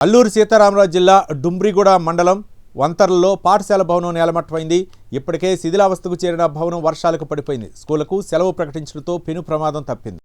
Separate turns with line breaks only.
అల్లూరు సీతారామరాజు జిల్లా డుమ్రిగూడ మండలం వంతర్లలో పాఠశాల భవనం నేలమట్టమైంది. ఇప్పటికే శిథిలావస్థకు చేరిన భవనం వర్షాలకు పడిపోయింది. స్కూళ్ళకు సెలవు ప్రకటించడంతో పెను ప్రమాదం తప్పింది.